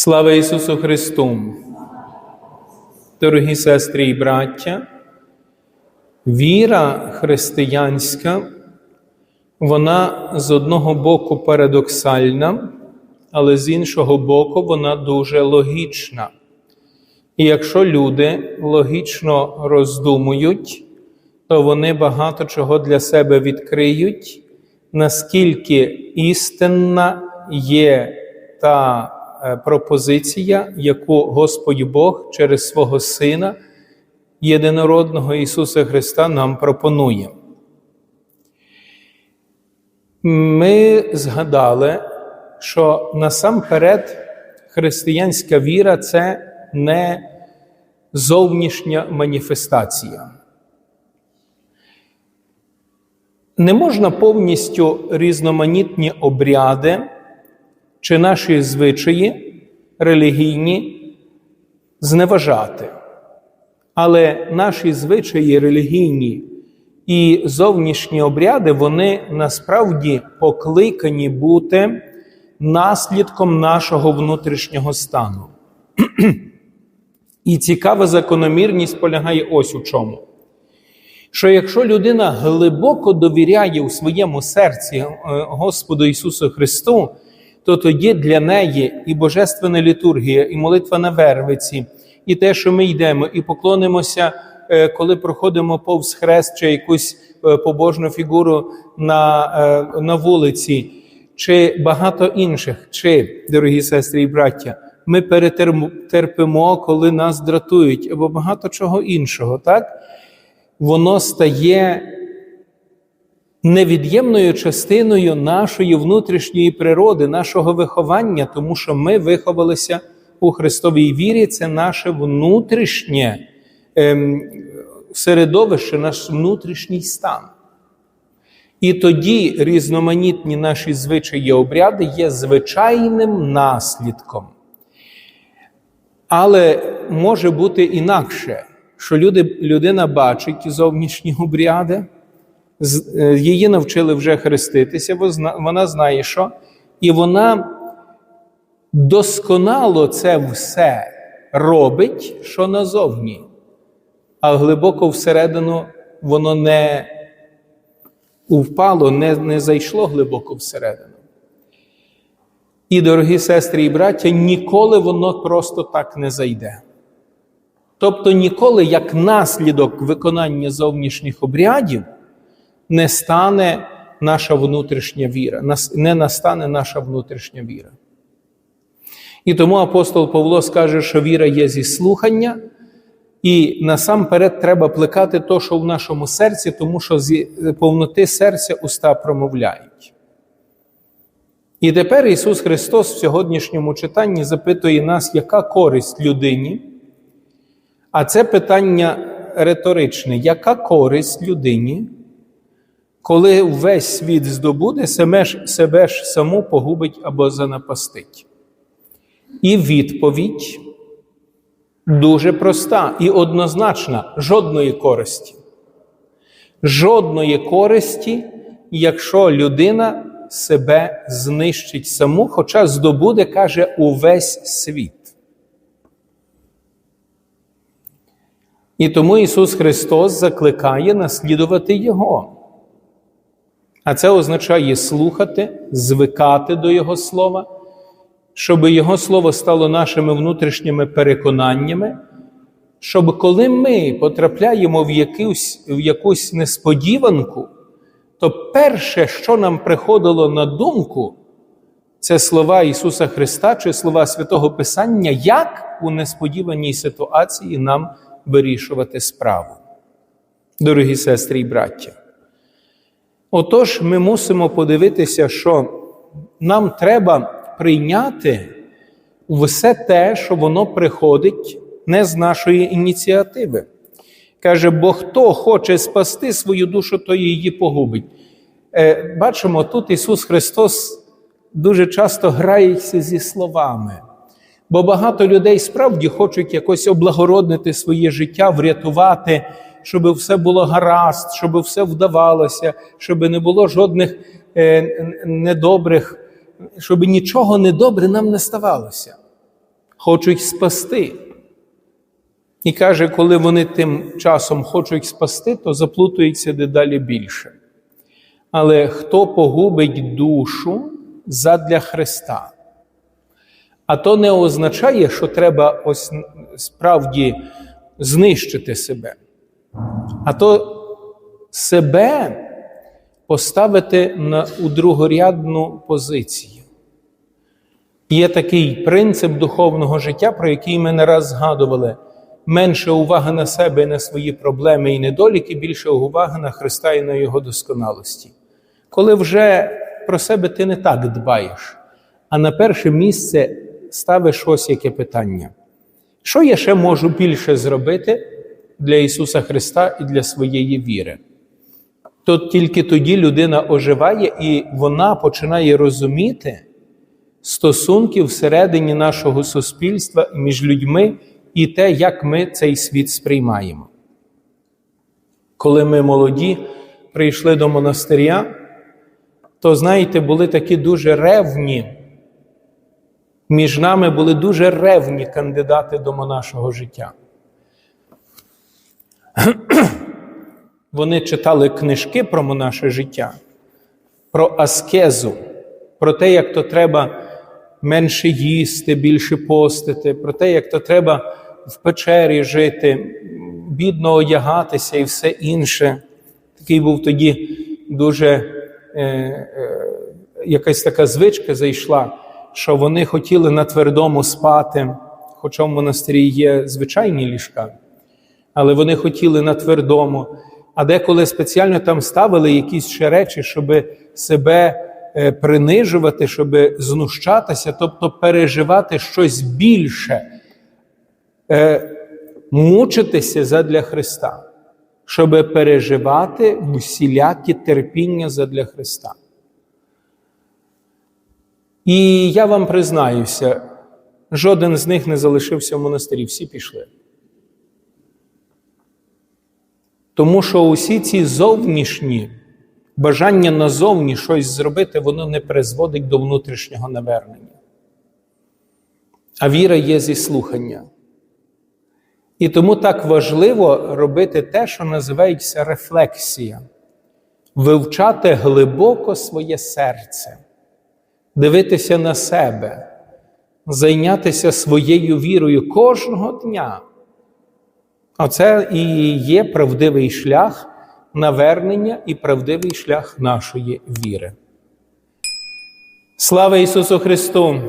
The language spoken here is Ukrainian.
Слава Ісусу Христу! Дорогі сестри і браття, віра християнська, вона з одного боку парадоксальна, але з іншого боку, вона дуже логічна. І якщо люди логічно роздумують, то вони багато чого для себе відкриють, наскільки істинна є та пропозиція, яку Господь Бог через свого Сина, єдинородного Ісуса Христа, нам пропонує. Ми згадали, що насамперед християнська віра це не зовнішня маніфестація. Не можна повністю різноманітні обряди чи наші звичаї релігійні зневажати. Але наші звичаї релігійні і зовнішні обряди, вони насправді покликані бути наслідком нашого внутрішнього стану. І цікава закономірність полягає ось у чому. Що якщо людина глибоко довіряє у своєму серці е, Господу Ісусу Христу, то тоді для неї і Божественна літургія, і молитва на Вервиці, і те, що ми йдемо, і поклонимося, е, коли проходимо повз хрест чи якусь е, побожну фігуру на, на вулиці, чи багато інших, чи, дорогі сестри і браття, ми перетерпимо, коли нас дратують, або багато чого іншого, так? Воно стає невід'ємною частиною нашої внутрішньої природи, нашого виховання, тому що ми виховалися у Христовій вірі, це наше внутрішнє ем, середовище, наш внутрішній стан. І тоді різноманітні наші звичаї обряди є звичайним наслідком. Але може бути інакше, що люди, людина бачить зовнішні обряди, її навчили вже хреститися, вона знає, що, і вона досконало це все робить, що назовні, а глибоко всередину воно не впало, не, не зайшло глибоко всередину. І, дорогі сестри і браття, ніколи воно просто так не зайде. Тобто ніколи, як наслідок виконання зовнішніх обрядів, не стане наша внутрішня віра, не настане наша внутрішня віра. І тому апостол Павло скаже, що віра є зі слухання, і насамперед треба плекати то, що в нашому серці, тому що з повноти серця уста промовляють. І тепер Ісус Христос в сьогоднішньому читанні запитує нас, яка користь людині. А це питання риторичне: яка користь людині, коли весь світ здобуде, себе ж, себе ж саму погубить або занапастить? І відповідь дуже проста і однозначна: жодної користі. Жодної користі, якщо людина себе знищить саму, хоча здобуде, каже, увесь світ. І тому Ісус Христос закликає наслідувати Його. А це означає слухати, звикати до Його Слова, щоб Його Слово стало нашими внутрішніми переконаннями, щоб коли ми потрапляємо в якусь, в якусь несподіванку, то перше, що нам приходило на думку, це слова Ісуса Христа чи слова Святого Писання, як у несподіваній ситуації нам вирішувати справу. Дорогі сестри і браття. Отож, ми мусимо подивитися, що нам треба прийняти все те, що воно приходить не з нашої ініціативи. Каже, бо хто хоче спасти свою душу, то її погубить. Е, Бачимо, тут Ісус Христос дуже часто грається зі словами. Бо багато людей справді хочуть якось облагороднити своє життя, врятувати, щоб все було гаразд, щоб все вдавалося, щоб не було жодних е, недобрих, щоб нічого недобре нам не ставалося. хочуть спасти. І каже, коли вони тим часом хочуть спасти, то заплутується дедалі більше. Але хто погубить душу задля Христа? А то не означає, що треба ось справді знищити себе. А то себе поставити на, у другорядну позицію. Є такий принцип духовного життя, про який ми не раз згадували. Менше уваги на себе і на свої проблеми і недоліки, більше уваги на Христа і на Його досконалості. Коли вже про себе ти не так дбаєш, а на перше місце ставиш ось яке питання. Що я ще можу більше зробити для Ісуса Христа і для своєї віри? То тільки тоді людина оживає і вона починає розуміти стосунки всередині нашого суспільства між людьми і те, як ми цей світ сприймаємо. Коли ми молоді прийшли до монастиря, то, знаєте, були такі дуже ревні. Між нами були дуже ревні кандидати до монашого життя. Вони читали книжки про монаше життя, про аскезу, про те, як то треба менше їсти, більше постити, про те, як то треба в печері жити, бідно одягатися і все інше. Такий був тоді дуже е, е, якась така звичка зайшла, що вони хотіли на твердому спати, хоча в монастирі є звичайні ліжка, але вони хотіли на твердому. А деколи спеціально там ставили якісь ще речі, щоб себе е, принижувати, щоб знущатися, тобто переживати щось більше, е, мучитися задля Христа, щоб переживати всілякі терпіння задля Христа. І я вам признаюся, жоден з них не залишився в монастирі, всі пішли. Тому що усі ці зовнішні бажання назовні щось зробити, воно не призводить до внутрішнього навернення. А віра є зі слухання. І тому так важливо робити те, що називається рефлексія, вивчати глибоко своє серце, дивитися на себе, зайнятися своєю вірою кожного дня. Оце і є правдивий шлях навернення і правдивий шлях нашої віри. Слава Ісусу Христу!